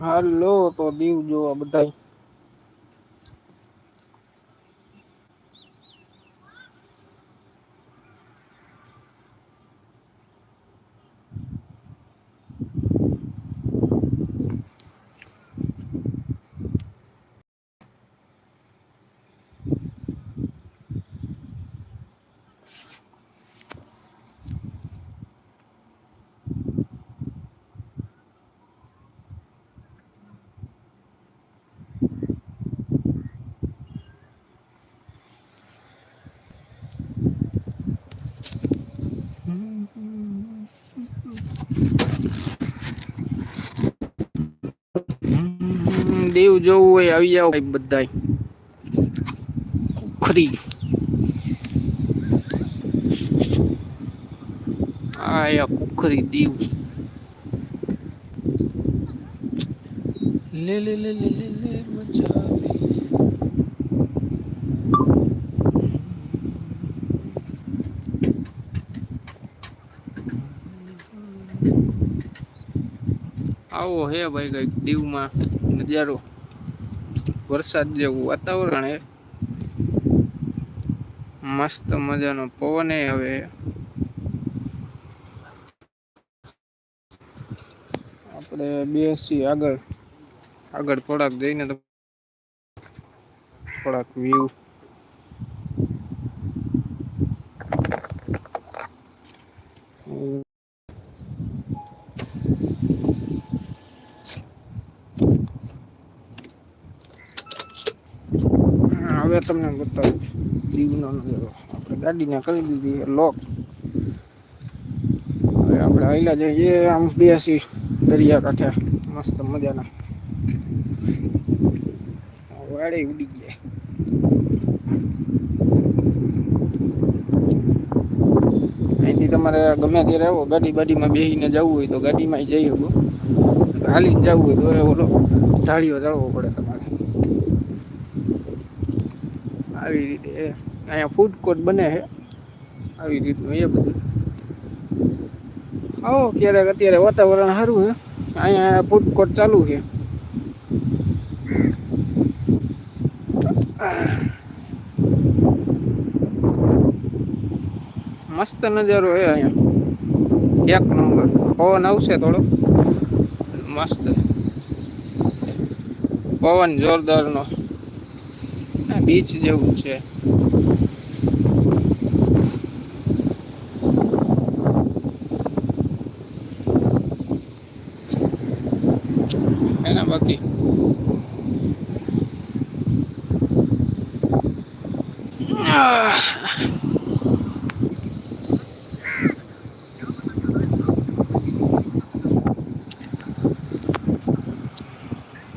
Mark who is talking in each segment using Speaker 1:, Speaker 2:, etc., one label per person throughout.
Speaker 1: હાલો તો દીવ જોવા બધા દીવ જોવું હોય આવી જાવ બધા ખુખરી. આયા કુખરી દીવ. લે લે લે લે લે લે મજા આવો હે ભાઈ કંઈક દીવમાં. નજારો. વરસાદ જેવું વાતાવરણ હે. મસ્ત મજાનો પવન હવે. આપણે બેસી આગળ. આગળ થોડાક જઈને થોડાક વ્યૂ હવે તમને બતાવું. દીવનો નજારો આપણે ગાડીને કરી દીધી લોક હવે આપણે આવેલા જઈએ, આમ બેસી દરિયા કાંઠે. મસ્ત મજાના. વાડે ઉડી ગયા. અહીંથી તમારે ગમે ત્યારે આવો, ગાડી બાડીમાં બેસીને જવું હોય તો ગાડીમાં જઈ શકો. હાલીને જવું હોય તો ઓલો ઢાળીઓ ચાલવો પડે તમારે આવી રીતે અહીંયા ફૂડ કોર્ટ બને છે. આવી રીતનું એ બધું. આવો, ક્યારેક અત્યારે વાતાવરણ સારું છે. અહીંયા ફૂડ કોર્ટ ચાલુ છે. મસ્ત નજારો છે અહીંયા. એક નંબર. પવન આવશે થોડો. મસ્ત. પવન જોરદારનો. બીચ જેવું છે. એના બાકી?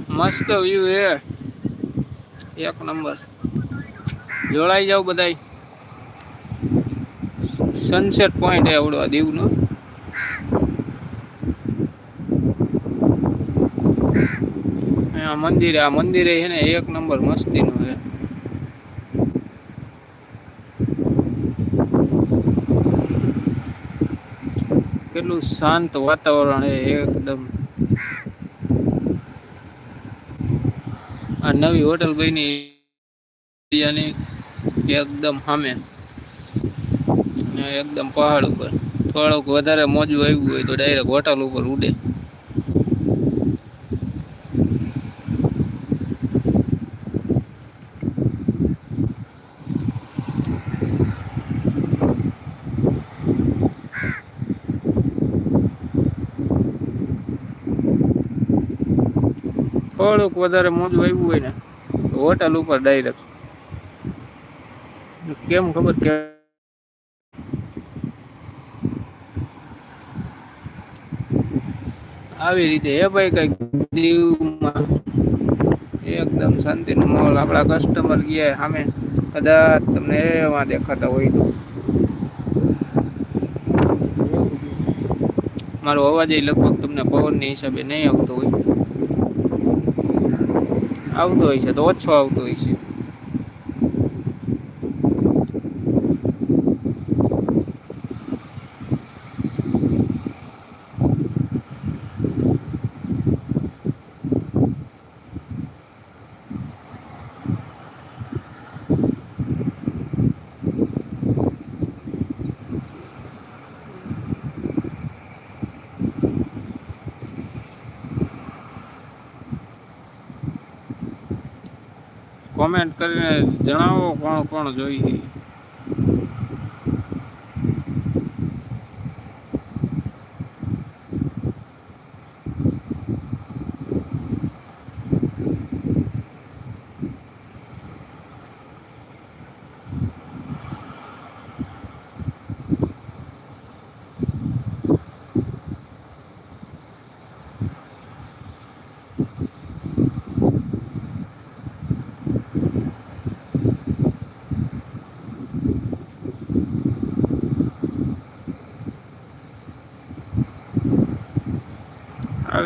Speaker 1: મસ્ત વ્યૂ હે. એક નંબર જોડાઈ જાવ બધા સનસેટ પોઈન્ટ એ આવડો દીવનો. આ મંદિરે આ મંદિરે છે ને એક નંબર મસ્તીનું છે. કેટલું શાંત વાતાવરણ છે એકદમ. આ નવી હોટલ બની. એકદમ સામે. એકદમ પહાડ ઉપર. થોડુંક વધારે મોજું આવ્યું હોય તો ડાયરેક્ટ હોટલ ઉપર ઉડે. થોડુંક વધારે મોજું આવ્યું હોય ને, તો હોટલ ઉપર ડાયરેક્ટ કેમ ખબર કે આવી રીતે હે ભાઈ કંઈક દીવમાં. એકદમ શાંતિનો માહોલ. આપણા કસ્ટમર ગયા સામે. કદાચ તમને એવા દેખાતા હોય તો. મારો અવાજ એ લગભગ તમને પવનની હિસાબે નહીં આવતો હોય. આવતો હોય છે તો ઓછો આવતો હોય છે કોમેન્ટ કરીને જણાવો કોણ કોણ જોઈએ.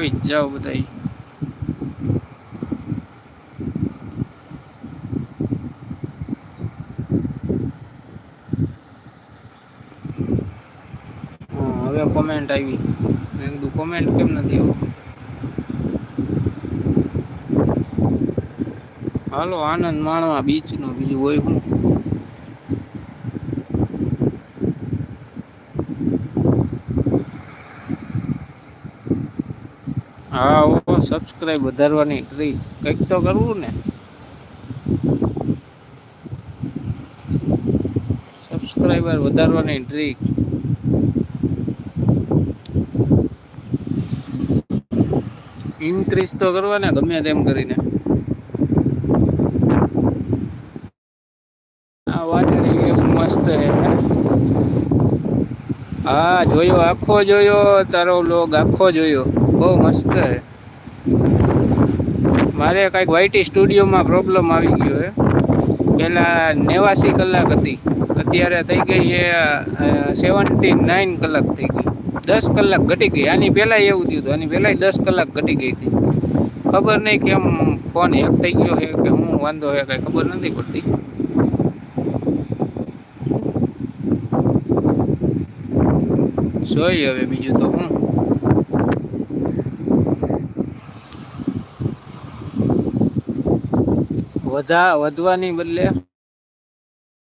Speaker 1: આવી જાઓ બધા હવે કોમેન્ટ આવી. મેં કીધું કોમેન્ટ કેમ નથી આવતી હાલો, આનંદ માણવા બીચનો બીજું હોય હા ઓ સબસ્ક્રાઇબ વધારવાની ટ્રીક કંઈક તો કરવું ને. સબસ્ક્રાઈબર વધારવાની ટ્રીક ઇન્ક્રીઝ તો કરવાને, ગમે તેમ કરીને. આ વાદળી એક મસ્ત હે હા, જોયો, આખો જોયો, તારો લોગ આખો જોયો. બહુ મસ્ત હે મારે કાંઈક વાયટી સ્ટુડિયોમાં પ્રોબ્લેમ આવી ગયો છે. પહેલાં નેવાસી કલાક હતી. અત્યારે થઈ ગઈ એ સેવન્ટી નાઇન કલાક થઈ ગઈ. દસ કલાક ઘટી ગઈ. આની પહેલાં એવું થયું હતું. આની પહેલાંય દસ કલાક ઘટી ગઈ હતી. ખબર નહીં કેમ ફોન હેક થઈ ગયો છે કે હું વાંધો છે કાંઈ ખબર નથી પડતી. જોઈએ હવે બીજું તો હું. વધા, વધવાની બદલે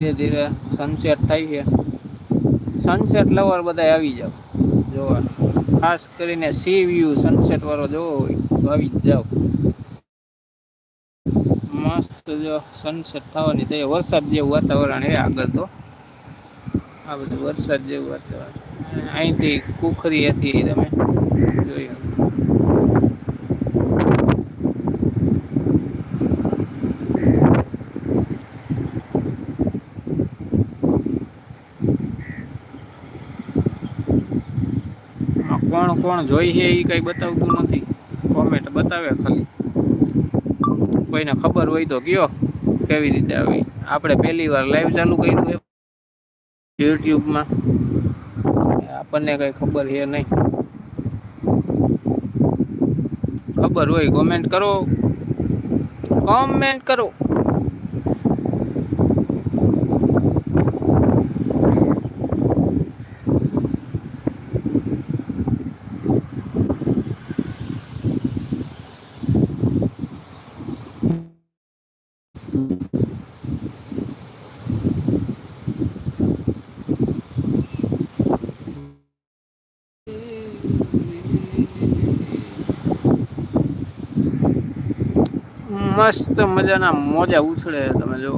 Speaker 1: ધીરે ધીરે સનસેટ થાય છે. સનસેટ લવર બધા આવી જાવ જોવા. ખાસ કરીને સી વ્યૂ સનસેટ વાળો જોવો હોય તો આવી જ જાઓ. મસ્ત જો સનસેટ થવાની થઈ. વરસાદ જેવું વાતાવરણ એ આગળ તો. આ બધું વરસાદ જેવું વાતાવરણ. અહીંથી કુખરી હતી તમે જોયું કોણ જોઈ છે એ કંઈ બતાવતું નથી. કોમેન્ટ બતાવે ખાલી. કોઈને ખબર હોય તો કયો કેવી રીતે આવી. આપણે પહેલી વાર લાઈવ ચાલુ કર્યું એ યુટ્યુબમાં. આપણને કંઈ ખબર છે નહીં. ખબર હોય કોમેન્ટ કરો. કોમેન્ટ કરો. મસ્ત મજાના મોજા ઉછળે તમે જો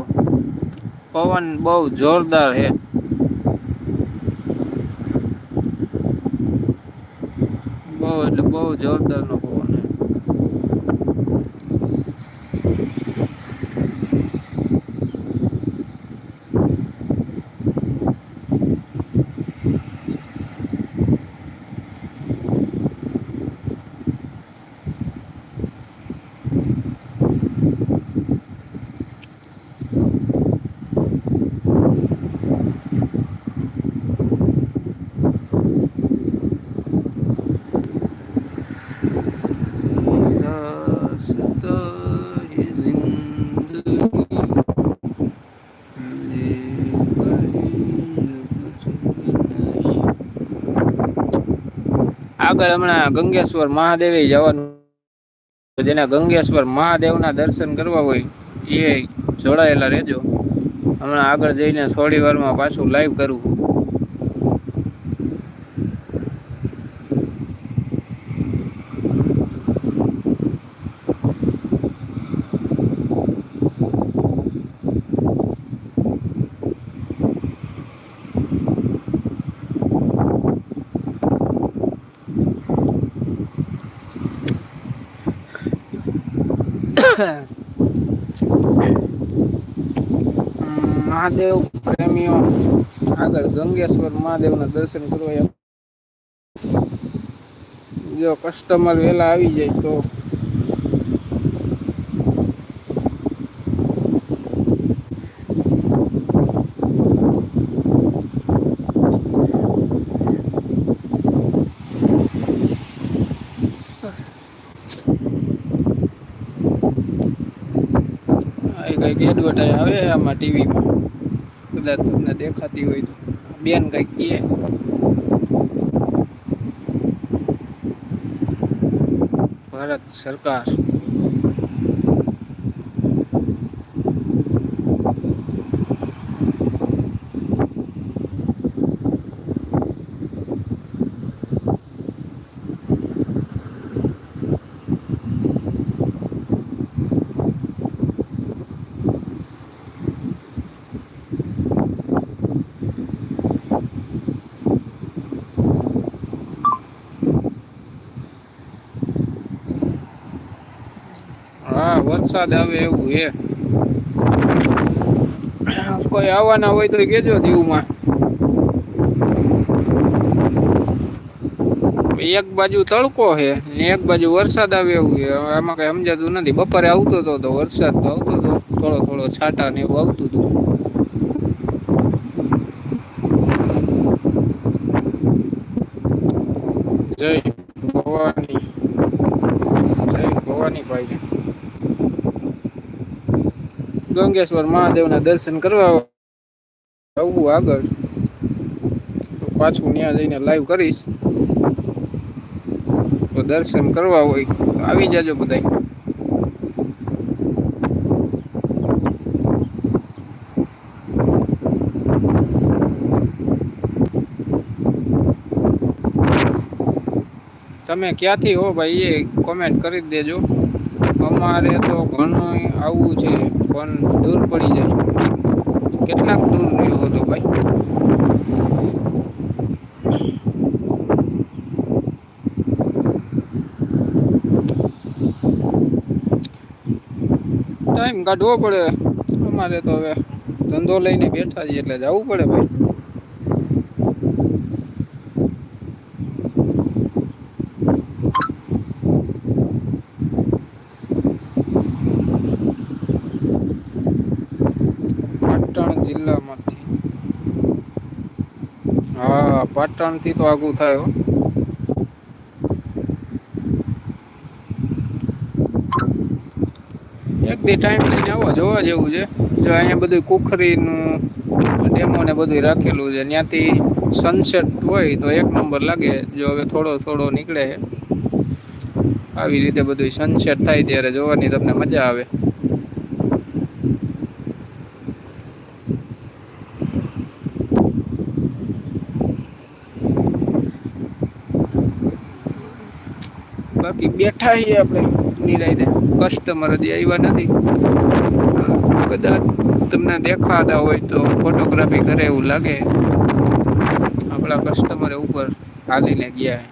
Speaker 1: પવન બહુ જોરદાર છે. બહુ એટલે બહુ જોરદાર આગળ હમણાં ગંગેશ્વર મહાદેવે જવાનું. જેને ગંગેશ્વર મહાદેવના દર્શન કરવા હોય, એ જોડાયેલા રહેજો. હમણાં આગળ જઈને થોડી વારમાં પાછું લાઈવ કરવું મહાદેવ પ્રેમીઓ. આગળ ગંગેશ્વર મહાદેવના દર્શન કરવા. જો કસ્ટમર વહેલા આવી જાય તો આ કંઈક એડવર્ટાઈઝ આવે આમાં ટીવીમાં કદાચ તમને દેખાતી હોય તો. બેન કંઈક કહે. ભારત સરકાર હા વરસાદ આવે એવું હે. કોઈ આવવાના હોય તો કેજો દીવમાં. એક બાજુ તડકો છે ને એક બાજુ વરસાદ આવે એવું છે આમાં કઈ સમજાતું નથી. બપોરે આવતો હતો તો વરસાદ તો આવતો હતો થોડો થોડો છાંટા ને એવું આવતું હતું. જય ભવાની. જય ભવાની ભાઈ. ગંગેશ્વર મહાદેવના દર્શન કરવા આવવું આગળ. તો પાછું ત્યાં જઈને લાઈવ કરીશ. તો દર્શન કરવા હોય, આવી જાજો બધા તમે ક્યાંથી હો ભાઈ, એ કોમેન્ટ કરી દેજો. અમારે તો ઘણું આવવું છે. પણ દૂર પડી જાય. કેટલાક દૂર રહ્યો હતો ભાઈ? ટાઈમ કાઢવો પડે. અમારે તો હવે ધંધો લઈને બેઠા છીએ એટલે જવું પડે ભાઈ. પાટણથી તો આગું થયો એકથી ટાઈમ લઈને આવો, જોવા જેવું છે. જો અહીંયા બધું કુખરીનું ડેમો ને બધું રાખેલું છે. ત્યાંથી સનસેટ હોય તો એક નંબર લાગે. જો હવે થોડો થોડો નીકળે. આવી રીતે બધું સનસેટ થાય ત્યારે જોવાની તમને મજા આવે. બાકી બેઠા છીએ આપણે નિરાયને કસ્ટમર હજી આવ્યા નથી. કદાચ તમને દેખાતા હોય તો ફોટોગ્રાફી કરે એવું લાગે. આપણા કસ્ટમરે ઉપર હાલીને ગયા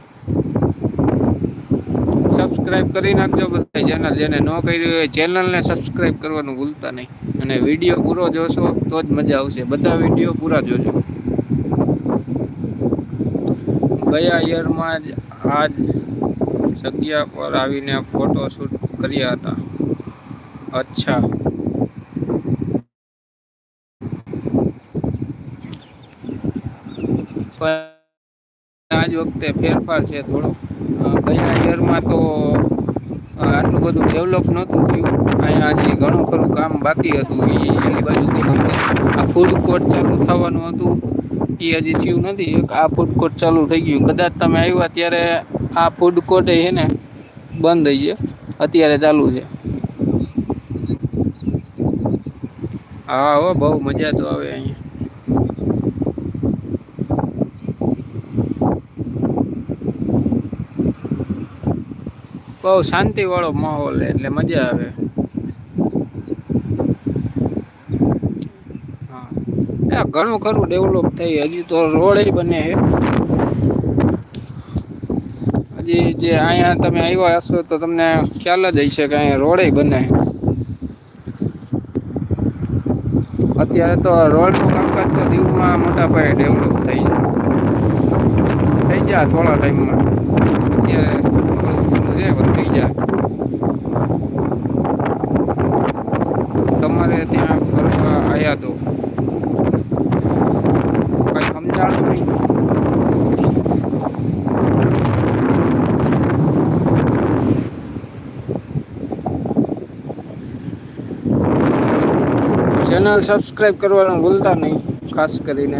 Speaker 1: સબસ્ક્રાઇબ કરી નાખજો બધા ચેનલ જેને ન કરી હોય ચેનલને સબસ્ક્રાઇબ કરવાનું ભૂલતા નહીં. અને વીડિયો પૂરો જોશો તો જ મજા આવશે. બધા વીડિયો પૂરા જોજો. ગયા યરમાં જ આજ જગ્યા પર આવીને ફોટો શૂટ કર્યા હતા. અચ્છા. આજ વખતે ફેરફાર છે થોડો. ગયા યરમાં તો આટલું બધું ડેવલપ નહોતું થયું. અહીંયા હજી ઘણું ખરું કામ બાકી હતું. એની બાજુથી અમને આ ફૂડ કોર્ટ ચાલુ થવાનું હતું. એ હજી થયું નથી. આ ફૂડ કોર્ટ ચાલુ થઈ ગયું. કદાચ તમે આવ્યા ત્યારે આ ફૂડ કોર્ટ છે ને બંધ થઈ છે અત્યારે ચાલુ છે. હા, હો, બહુ મજા તો આવે અહીંયા. બહુ શાંતિ વાળો માહોલ એટલે મજા આવે. હા. ઘણું ખરું ડેવલપ થઈ, હજી તો રોડ બને છે. હજી જે અહીંયા તમે આવ્યા હશો તો તમને ખ્યાલ જ હશે કે અહીંયા રોડે બને. અત્યારે તો રોડનું કામકાજ તો દીવમાં મોટા પાયે ડેવલપ થઈ થઈ જાય થોડા ટાઈમમાં અત્યારે થઈ જાય ચેનલ સબસ્ક્રાઈબ કરવાનું ભૂલતા નહીં, ખાસ કરીને.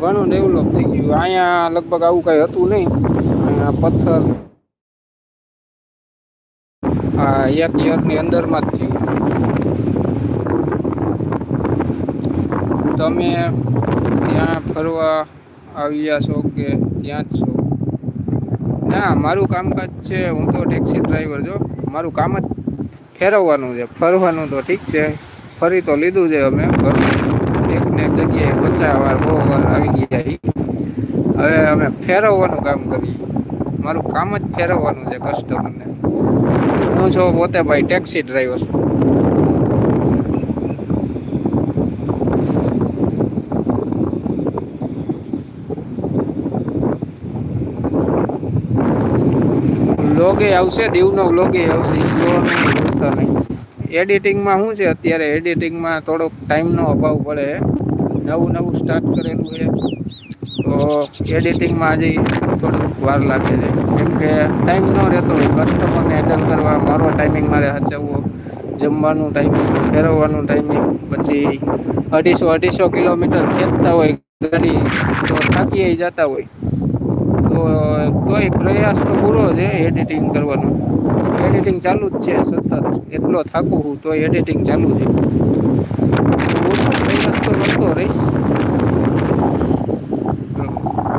Speaker 1: ઘણું ડેવલપ થઈ ગયું. અહીંયા લગભગ આવું કાંઈ હતું નહીં. અહીંયા પથ્થર આ એક યરની અંદરમાં જ થયું. તમે ત્યાં ફરવા આવ્યા છો કે ત્યાં જ છો? ના, મારું કામકાજ છે, હું તો ટેક્સી ડ્રાઈવર જો મારું કામ જ ફેરવવાનું છે, ફરવાનું તો ઠીક છે, ફરી તો લીધું છે અમે એક ને એક જગ્યાએ પચાસ વાર, બહુ વાર આવી ગયા. હવે અમે ફેરવવાનું કામ કરીએ. મારું કામ જ ફેરવવાનું છે કસ્ટમરને હું છું પોતે ભાઈ ટેક્સી ડ્રાઈવર વ્લોગે આવશે, દીવનો વ્લોગે આવશે એ જોવાનું નહીં એડિટિંગમાં શું છે અત્યારે? એડિટિંગમાં થોડોક ટાઈમનો અભાવ પડે. નવું નવું સ્ટાર્ટ કરેલું છે. તો એડિટિંગમાં હજી થોડુંક વાર લાગે છે. કેમ કે ટાઈમ ન રહેતો હોય. કસ્ટમરને હેન્ડલ કરવા, મારો ટાઈમિંગ મારે હચવવો જમવાનું ટાઈમિંગ ફેરવવાનું ટાઈમિંગ પછી અઢીસો અઢીસો કિલોમીટર ખેંચતા હોય ગાડી, તો થાકી જતા હોય. તોય પ્રયાસ તો પૂરો છે એડિટિંગ કરવાનો. એડિટિંગ ચાલુ જ છે સતત. એટલો થાકું હું તો એડિટિંગ ચાલુ છે. પ્રયાસ તો કરતો રહીશ.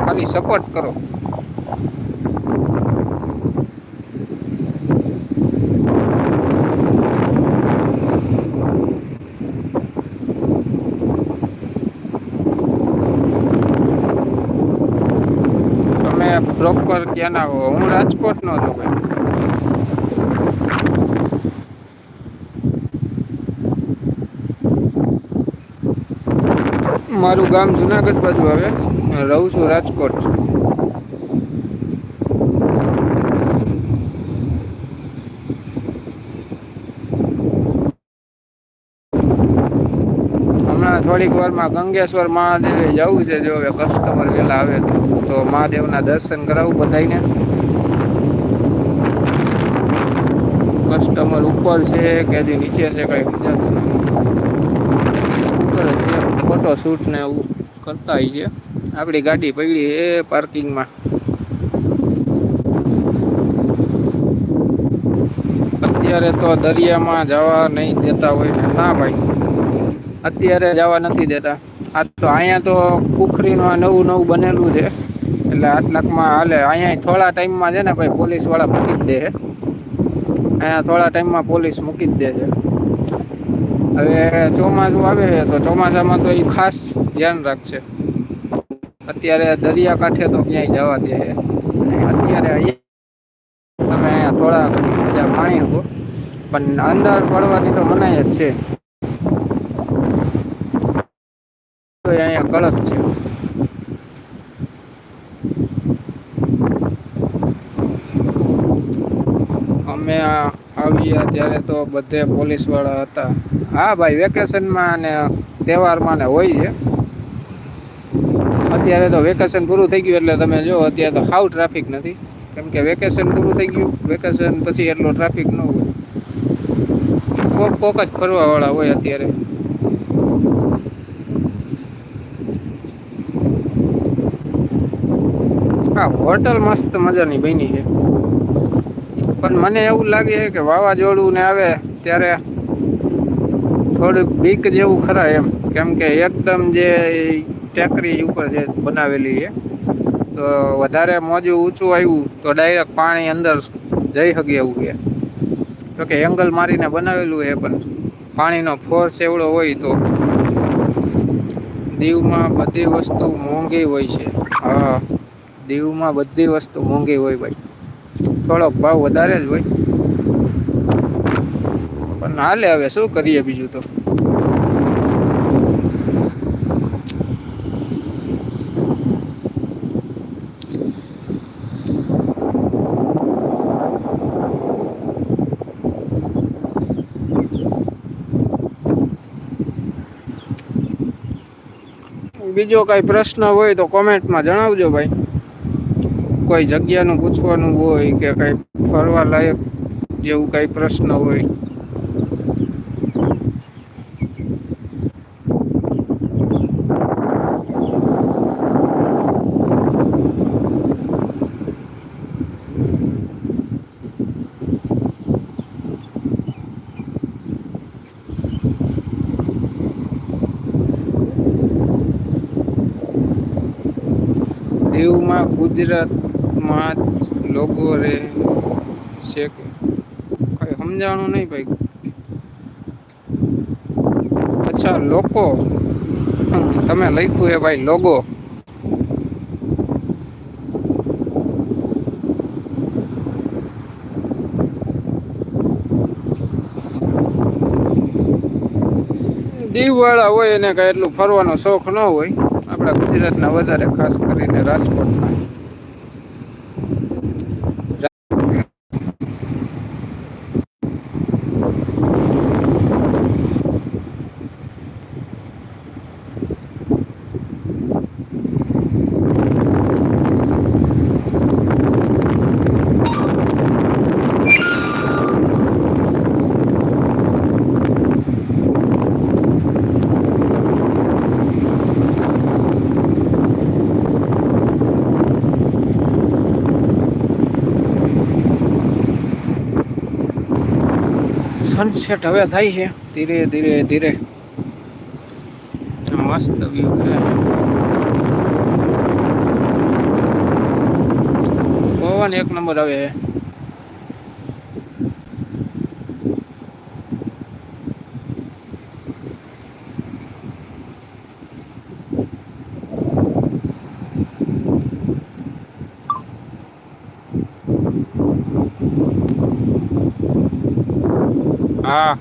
Speaker 1: ખાલી સપોર્ટ કરો. તમે પ્રોપર ક્યાંના હો? હું રાજકોટનો છું ભાઈ. મારું ગામ જુનાગઢ બાજુ આવે. રહું છું રાજકોટ. થોડીક વારમાં ગંગેશ્વર મહાદેવે જવું છે જો હવે કસ્ટમર વેલા આવે તો. તો મહાદેવના દર્શન કરાવું બધાને કસ્ટમર ઉપર છે કે હજી નીચે છે કંઈ સમજાતું ઉપર છે ફોટો શૂટ ને એવું કરતા હોય છે. આપણી ગાડી પડી એ પાર્કિંગમાં અત્યારે તો દરિયામાં જવા નહીં દેતા હોય ના ભાઈ, અત્યારે જવા નથી દેતા. આ તો અહીંયા તો કુખરીનું આ નવું નવું બનેલું છે. એટલે આટલાકમાં હાલે. અહીંયા થોડા ટાઈમમાં છે ને ભાઈ પોલીસવાળા મૂકી જ દે છે. અહીંયા થોડા ટાઈમમાં પોલીસ મૂકી જ દે છે. હવે ચોમાસું આવે છે, તો ચોમાસામાં તો એ ખાસ ધ્યાન રાખશે. અત્યારે દરિયા કાંઠે તો ક્યાંય જવા દે છે. અત્યારે અહીંયા તમે અહીંયા થોડા મજા માણી શકો પણ અંદર પડવાની તો મનાય જ છે. અહીંયા કડક છે અમે આ આવ્યા ત્યારે તો બધે પોલીસવાળા હતા. હા ભાઈ, વેકેશનમાં અને તહેવારમાં ને હોય છે. અત્યારે તો વેકેશન પૂરું થઈ ગયું એટલે તમે જો, અત્યારે તો હાવ ટ્રાફિક નથી. કેમ કે વેકેશન પૂરું થઈ ગયું. વેકેશન પછી એટલો ટ્રાફિક ન હોય. કોક કોક જ ફરવાવાળા હોય અત્યારે. હા હોટલ મસ્ત મજાની બની છે. પણ મને એવું લાગે છે કે વાવાઝોડું ને આવે ત્યારે થોડુંક બીક જેવું ખરા એમ. કેમ કે એકદમ જે ટેકરી ઉપર છે બનાવેલી છે, તો વધારે મોજું ઊંચું આવ્યું તો ડાયરેક્ટ પાણી અંદર જઈ શકે એવું છે. તો કે એંગલ મારીને બનાવેલું છે, પણ પાણીનો ફોર્સ એવડો હોય તો દીવમાં બધી વસ્તુ મોંઘી હોય છે. હા, દીવમાં બધી વસ્તુ મોંઘી હોય ભાઈ. થોડોક ભાવ વધારે જ હોય. પણ હાલે હવે, શું કરીએ બીજું તો? બીજો કઈ પ્રશ્ન હોય તો કોમેન્ટમાં જણાવજો ભાઈ. કોઈ જગ્યાનું પૂછવાનું હોય કે કંઈ ફરવા લાયક જેવું કંઈ પ્રશ્ન હોય. દીવમાં ગુજરાતમાં જ લોકો રે છે કે કઈ સમજાણું નહીં ભાઈ. અચ્છા, લોકો. તમે લખ્યું હે ભાઈ લોગો દીવવાળા હોય એને કઈ એટલું ફરવાનો શોખ ન હોય. આપણા ગુજરાતના વધારે ખાસ કરીને રાજકોટના સનસેટ હવે થાય છે. ધીરે ધીરે ધીરે. મસ્ત વ્યૂ છે. પવન એક નંબર આવે છે. હા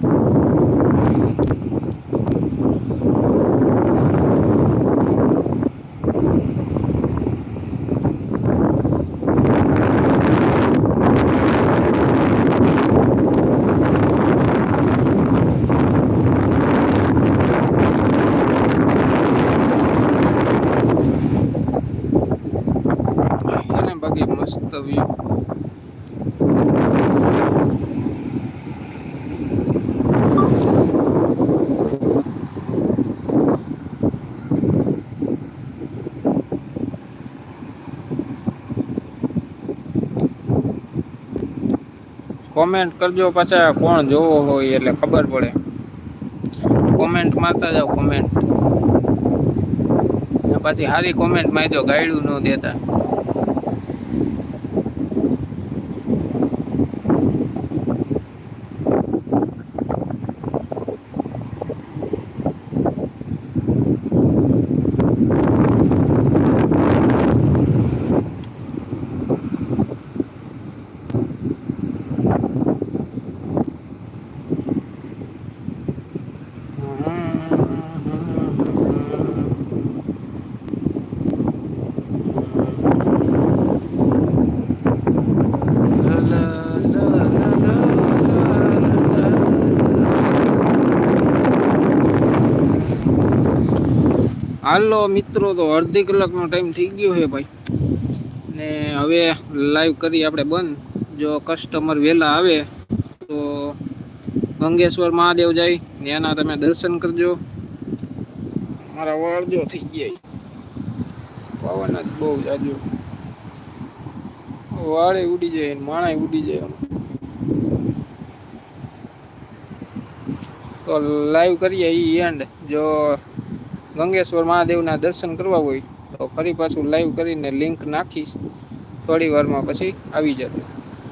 Speaker 1: અને બાકી મસ્ત વ્યૂ કોમેન્ટ કરજો પાછા કોણ જોવો હોય એટલે ખબર પડે. કોમેન્ટ મારતા જાઓ કોમેન્ટ પાછી સારી કોમેન્ટ મારજો, ગાયડું ન દેતા. હાલો મિત્રો, તો અડધી કલાકનો ટાઈમ થઈ ગયો છે ભાઈ. ને હવે લાઈવ કરી આપણે બંધ. જો કસ્ટમર વહેલા આવે, તો ગંગેશ્વર મહાદેવ જાય ત્યાંના તમે દર્શન કરજો. મારા વાળજો થઈ ગયા પવન જ બહુ જાજો વાળે ઉડી જાય ને માણાય ઉડી જાય તો લાઈવ કરીએ એ એન્ડ જો ગંગેશ્વર મહાદેવના દર્શન કરવા હોય, તો ફરી પાછું લાઈવ કરીને લિંક નાખીશ. થોડી વારમાં પછી આવી જશે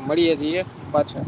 Speaker 1: મળીએ છીએ પાછા.